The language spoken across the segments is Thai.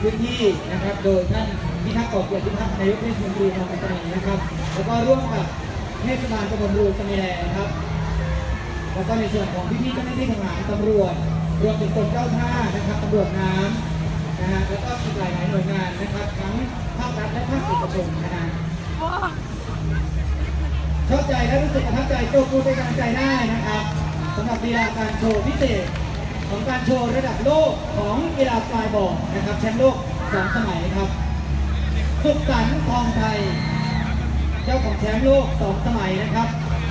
พื้นที่นะครับ โดยท่านพิทักษ์กอบเกียรติพิทักษ์นายกเทศมนตรีเมืองปัตตานีนะครับ แล้วก็ร่วมกับเทศบาลตำบลรูสมีแลนะครับ แล้วก็ในส่วนของพี่ๆเจ้าหน้าที่ทหารตำรวจ รวมถึงกรมเจ้าท่านะครับตำรวจน้ำนะฮะ แล้วก็อีกหลายๆหน่วยงานนะครับ ทั้งภาครัฐและภาคเอกชนนะฮะชอบใจและรู้สึกประทับใจโจกูเป็นกำลังใจได้นะครับสำหรับกีฬาการโชว์พิเศษ ของการโชว์ระดับโลกของกีฬาฟลายบอลนะครับแชมป์โลกสองสมัยครับ สุขสันต์ทองไทย เจ้าของแชมป์โลกสองสมัยนะครับ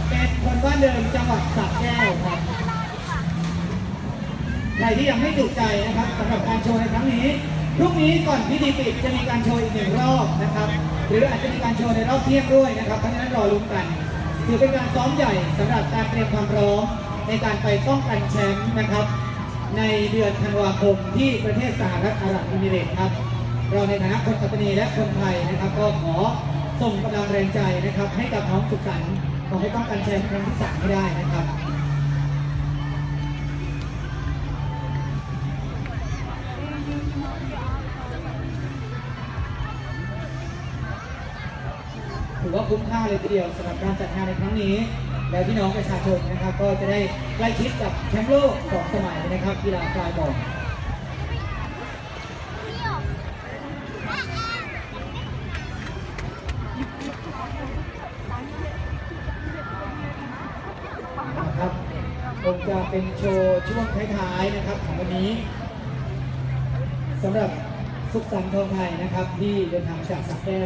เป็นคนบ้านเดิมจังหวัดสระแก้วครับใครที่ยังไม่ถูกใจนะครับสำหรับการโชว์ในครั้งนี้พรุ่งนี้ก่อนพิธีปิดจะมีการโชว์อีกหนึ่งรอบนะครับ หรืออาจจะมีการโชว์ในรอบเที่ยงด้วยนะครับเพราะฉะนั้นรอลุ้นกันถือเป็นการซ้อมใหญ่สำหรับการเตรียมความพร้อมในการไปป้องกันแชมป์นะครับ ในเดือนธันวาคมที่ประเทศสหรัฐอาหรับเอมิเรตส์ครับ เราในฐานะคนปัตตานีและคนไทยนะครับ ก็ขอส่งกำลังแรงใจนะครับ ให้กับน้องสุขสันต์ขอให้ป้องกันแชมป์ครั้งที่สามให้ได้นะครับถือว่าคุ้มค่าเลยทีเดียวสำหรับการจัดงานในครั้งนี้ แล้วพี่น้องประชาชนนะครับ ก็จะได้ใกล้ชิดกับแชมป์โลกสองสมัยนะครับกีฬาฟลายบอลนะครับคงจะเป็นโชว์ช่วงท้ายๆนะครับของวันนี้สำหรับสุขสันต์ทองไทยนะครับ ที่เดินทางจากสักแก้ว